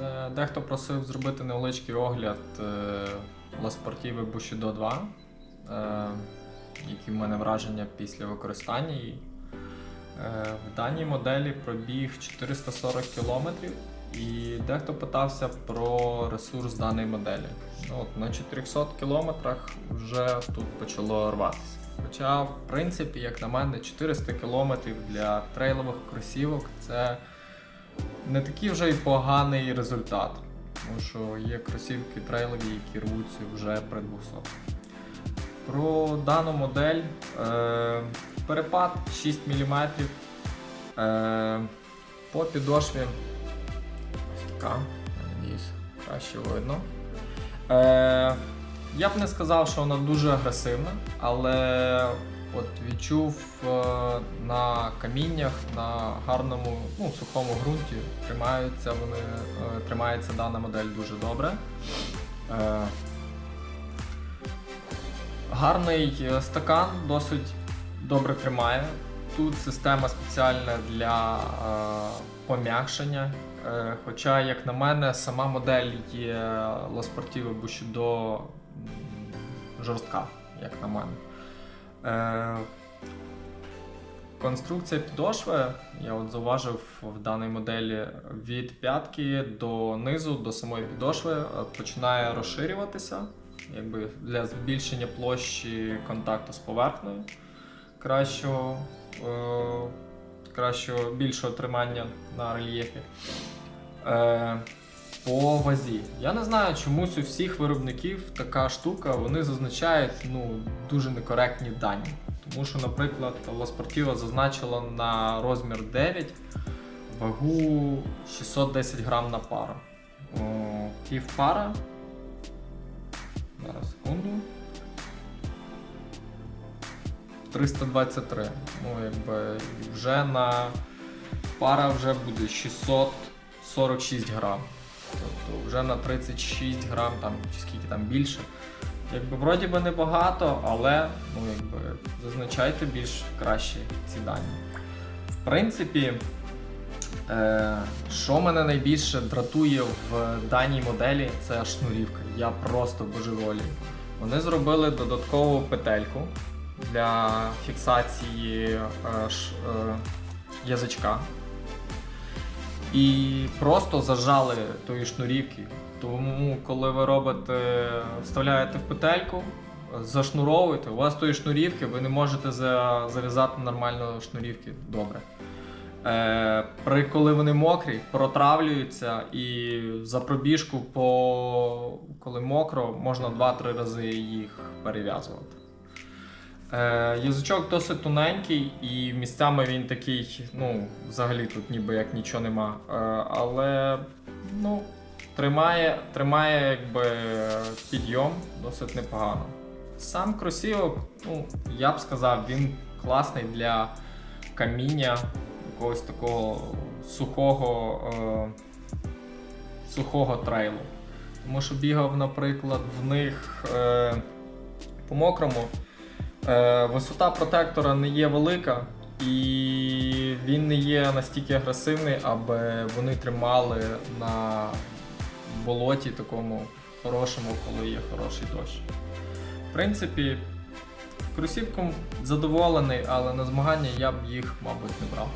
Е, Дехто просив зробити невеличкий огляд е, La Sportive Bushido 2, е, які в мене враження після використання її. Е, В даній моделі пробіг 440 км, і дехто питався про ресурс даної моделі. Ну, от, на 400 км вже тут почало рватися. Хоча, в принципі, як на мене, 400 км для трейлових кросівок це не такий вже й поганий результат. Тому що є кросівки трейлові, які рвуться вже при 200. Про дану модель е, перепад 6 мм. Е, по підошві така, надіюсь, краще видно. Е, я б не сказав, що вона дуже агресивна, але от відчув е, на каміннях, на гарному, ну, сухому ґрунті тримаються вони, е, тримається дана модель дуже добре. Е, гарний стакан, досить добре тримає. Тут система спеціальна для пом'якшення. Хоча, як на мене, сама модель є Sportiva Bushido жорстка, як на мене. Е, конструкція підошви, я от зауважив в даній моделі від п'ятки до низу, до самої підошви е, починає розширюватися, якби для збільшення площі контакту з поверхнею, кращого, е, кращого більшого тримання на рельєфі. Е, по вазі. Я не знаю, чомусь у всіх виробників така штука, вони зазначають ну, дуже некоректні дані. Тому що, наприклад, La зазначила на розмір 9 вагу 610 грам на пару. Пів пара. Зараз секунду. 323. Ну, якби вже на пара вже буде 646 грам. Тобто вже на 36 грам там, чи скільки там більше. Якби вроді би небагато, але ну, якби, зазначайте більш кращі ці дані. В принципі, е, що мене найбільше дратує в даній моделі, це шнурівка. Я просто божеволію. Вони зробили додаткову петельку для фіксації е, ш, е, язичка і просто зажали тої шнурівки. Тому, коли ви робите, вставляєте в петельку, зашнуровуєте, у вас тої шнурівки, ви не можете зав'язати нормально шнурівки добре. Е, при, коли вони мокрі, протравлюються і за пробіжку, по, коли мокро, можна 2-3 рази їх перев'язувати. Е, язичок досить тоненький і місцями він такий, ну, взагалі тут ніби як нічого нема. Е, але ну, тримає, тримає якби, підйом досить непогано. Сам кросівок, ну, я б сказав, він класний для каміння, якогось такого сухого, е, сухого трейлу. Тому що бігав, наприклад, в них е, по мокрому. Е, висота протектора не є велика, і він не є настільки агресивний, аби вони тримали на болоті такому хорошому, коли є хороший дощ. В принципі, кросівком задоволений, але на змагання я б їх, мабуть, не брав.